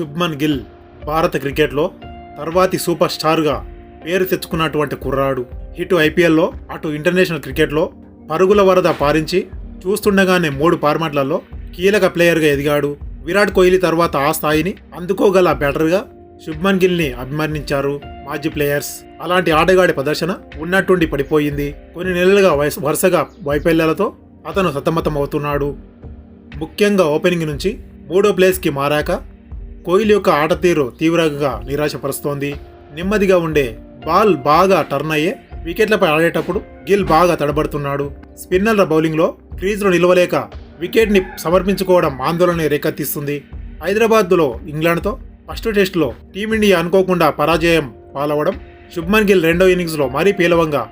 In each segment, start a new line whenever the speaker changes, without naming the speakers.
శుభ్మన్ గిల్ భారత క్రికెట్లో తర్వాతి సూపర్ స్టార్గా పేరు తెచ్చుకున్నటువంటి కుర్రాడు. ఇటు ఐపీఎల్లో అటు ఇంటర్నేషనల్ క్రికెట్లో పరుగుల వరద పారించి చూస్తుండగానే మూడు ఫార్మాట్లలో కీలక ప్లేయర్గా ఎదిగాడు. విరాట్ కోహ్లీ తర్వాత ఆ స్థాయిని అందుకోగల బ్యాటర్గా శుభ్మన్ గిల్ని అభిమానించారు మాజీ ప్లేయర్స్. అలాంటి ఆటగాడి ప్రదర్శన ఉన్నట్టుండి పడిపోయింది. కొన్ని నెలలుగా వరుసగా వైఫల్యాలతో అతను సతమతం అవుతున్నాడు ముఖ్యంగా ఓపెనింగ్ నుంచి మూడో ప్లేస్కి మారాక కోహ్లీ యొక్క ఆట తీరు తీవ్రంగా నిరాశపరుస్తోంది. నెమ్మదిగా ఉండే బాల్ బాగా టర్న్ అయ్యే వికెట్లపై ఆడేటప్పుడు గిల్ బాగా తడబడుతున్నాడు. స్పిన్నర్ల బౌలింగ్లో క్రీజ్లో నిలవలేక వికెట్ని సమర్పించుకోవడం ఆందోళన రేకెత్తిస్తుంది. హైదరాబాద్లో ఇంగ్లాండ్తో ఫస్ట్ టెస్ట్లో టీమిండియా అనుకోకుండా పరాజయం పాలవడం శుభ్మన్ గిల్ రెండో ఇన్నింగ్స్లో మరీ పీలవంగా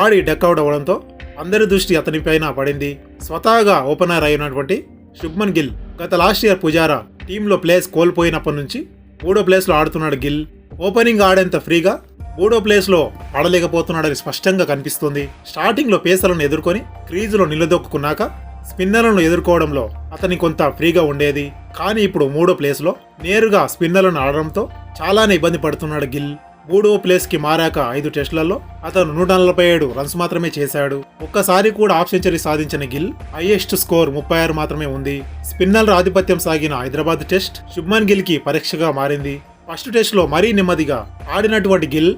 ఆడి డక్అవుట్ అవ్వడంతో అందరి దృష్టి అతనిపైన పడింది. స్వతహాగా ఓపెనర్ అయినటువంటి శుభ్మన్ గిల్ గత లాస్ట్ ఇయర్ పుజారా టీంలో ప్లేస్ కోల్పోయినప్పటి నుంచి మూడో ప్లేస్లో ఆడుతున్నాడు గిల్. ఓపెనింగ్ ఆడేంత ఫ్రీగా మూడో ప్లేస్లో ఆడలేకపోతున్నాడని స్పష్టంగా కనిపిస్తుంది. స్టార్టింగ్లో పేసర్లను ఎదుర్కొని క్రీజులో నిలదొక్కున్నాక స్పిన్నర్లను ఎదుర్కోవడంలో అతని కొంత ఫ్రీగా ఉండేది. కానీ ఇప్పుడు మూడో ప్లేస్లో నేరుగా స్పిన్నర్లను ఆడడంతో చాలానే ఇబ్బంది పడుతున్నాడు గిల్. మూడో ప్లేస్కి మారాక ఐదు టెస్టులలో అతను నూట నలభై ఏడు రన్స్ మాత్రమే చేశాడు. ఒక్కసారి కూడా హాఫ్ సెంచరీ సాధించిన గిల్ హైయెస్ట్ స్కోర్ ముప్పై ఆరు మాత్రమే ఉంది. స్పిన్నర్ల ఆధిపత్యం సాగిన హైదరాబాద్ టెస్ట్ శుభ్మన్ గిల్కి పరీక్షగా మారింది. ఫస్ట్ టెస్ట్లో మరీ నెమ్మదిగా ఆడినటువంటి గిల్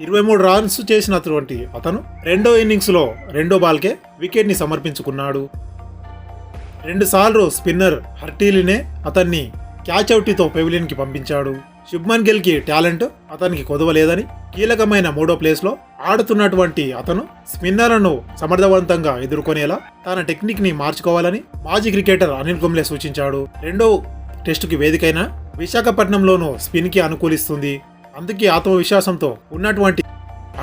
ఇరవై మూడు రన్స్ చేసినటువంటి అతను రెండో ఇన్నింగ్స్లో రెండో బాల్కే వికెట్ని సమర్పించుకున్నాడు. రెండుసార్లు స్పిన్నర్ హర్టీలినే అతన్ని క్యాచ్ అవుట్తో పెవిలియన్కి పంపించాడు. శుభ్మన్ గిల్కి టాలెంట్ అతనికి కొదవలేదని కీలకమైన మూడో ప్లేస్లో ఆడుతున్నటువంటి అతను స్పిన్నర్లను సమర్థవంతంగా ఎదుర్కొనేలా తన టెక్నిక్ని మార్చుకోవాలని మాజీ క్రికెటర్ అనిల్ కుంబ్లే సూచించాడు. రెండో టెస్టుకి వేదికైన విశాఖపట్నంలోనూ స్పిన్కి అనుకూలిస్తుంది. అందుకే ఆత్మవిశ్వాసంతో ఉన్నటువంటి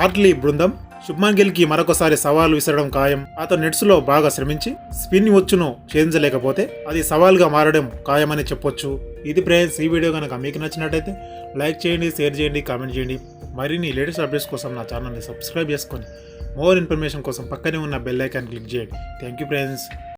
ఆర్ట్లీ బృందం శుభ్మన్ గిల్కి మరొకసారి సవాల్ విసరడం ఖాయం. అతను నెట్స్లో బాగా శ్రమించి స్పిన్ వచ్చును ఛేదించలేకపోతే అది సవాల్గా మారడం ఖాయమని చెప్పొచ్చు. ఇది ఫ్రెండ్స్ ఈ వీడియో కనుక మీకు నచ్చినట్టయితే లైక్ చేయండి షేర్ చేయండి కామెంట్ చేయండి. మరిన్ని లేటెస్ట్ అప్డేట్స్ కోసం నా ఛానల్ని సబ్స్క్రైబ్ చేసుకొని మోర్ ఇన్ఫర్మేషన్ కోసం పక్కనే ఉన్న బెల్ ఐకాన్ క్లిక్ చేయండి. Thank you friends.